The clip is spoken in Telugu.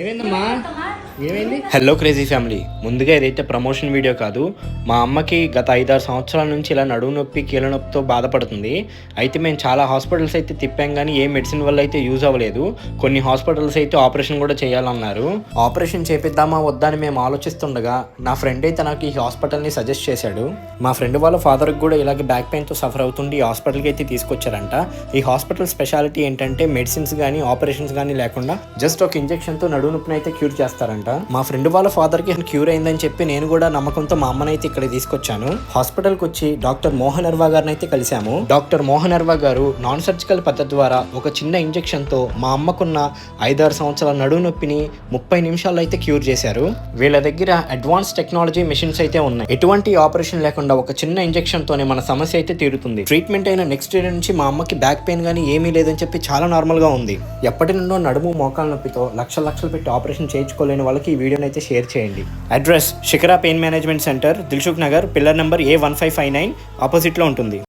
ఏమైందమ్మా? ఏమైంది? హలో క్రేజీ ఫ్యామిలీ ముందుగా ఏదైతే ప్రమోషన్ వీడియో కాదు మా అమ్మకి గత ఐదారు సంవత్సరాల నుంచి ఇలా నడుము నొప్పి కీళ్ళ నొప్పితో బాధపడుతుంది. అయితే మేము చాలా హాస్పిటల్స్ అయితే తిప్పాం కానీ ఏ మెడిసిన్ వల్ల అయితే యూజ్ అవ్వలేదు. కొన్ని హాస్పిటల్స్ అయితే ఆపరేషన్ కూడా చేయాలన్నారు. ఆపరేషన్ చేపిద్దామా వద్దా అని మేము ఆలోచిస్తుండగా నా ఫ్రెండ్ అయితే నాకు ఈ హాస్పిటల్ని సజెస్ట్ చేశాడు. మా ఫ్రెండ్ వాళ్ళ ఫాదర్కి కూడా ఇలాగే బ్యాక్ పెయిన్తో సఫర్ అవుతుండి ఈ హాస్పిటల్కి అయితే తీసుకొచ్చారంట. ఈ హాస్పిటల్ స్పెషాలిటీ ఏంటంటే మెడిసిన్స్ కానీ ఆపరేషన్స్ కానీ లేకుండా జస్ట్ ఒక ఇంజెక్షన్తో నడు నొప్పిని నొప్పినైతే క్యూర్ చేస్తారంట. మా ఫ్రెండ్ వాళ్ళ ఫాదర్కి క్యూర్ అయిందని చెప్పి నేను కూడా నమ్మకంతో మా అమ్మనైతే ఇక్కడ తీసుకొచ్చాను. హాస్పిటల్కి వచ్చి డాక్టర్ మోహన్ అర్వా గారిని అయితే కలిశాము. డాక్టర్ మోహన్ అర్వా గారు నాన్ సర్జికల్ పద్ధతి ద్వారా ఒక చిన్న ఇంజెక్షన్తో మా అమ్మకున్న ఐదారు సంవత్సరాల నడుము నొప్పిని ముప్పై నిమిషాల్లో అయితే క్యూర్ చేశారు. వీళ్ళ దగ్గర అడ్వాన్స్ టెక్నాలజీ మెషిన్స్ అయితే ఉన్నాయి. ఎటువంటి ఆపరేషన్ లేకుండా ఒక చిన్న ఇంజెక్షన్తోనే మన సమస్య అయితే తీరుతుంది. ట్రీట్మెంట్ అయిన నెక్స్ట్ డే నుంచి మా అమ్మకి బ్యాక్ పెయిన్ కానీ ఏమీ లేదని చెప్పి చాలా నార్మల్గా ఉంది. ఎప్పటి నుండో నడుము మోకాల నొప్పితో లక్ష లక్షలు పెట్టి ఆపరేషన్ చేయించుకోలేని వాళ్ళకి ఈ వీడియోని అయితే షేర్ చేయండి. Address Shikhara pain management centre Dilsukhnagar pillar number A one five five nine ఆపోజిట్లో ఉంటుంది.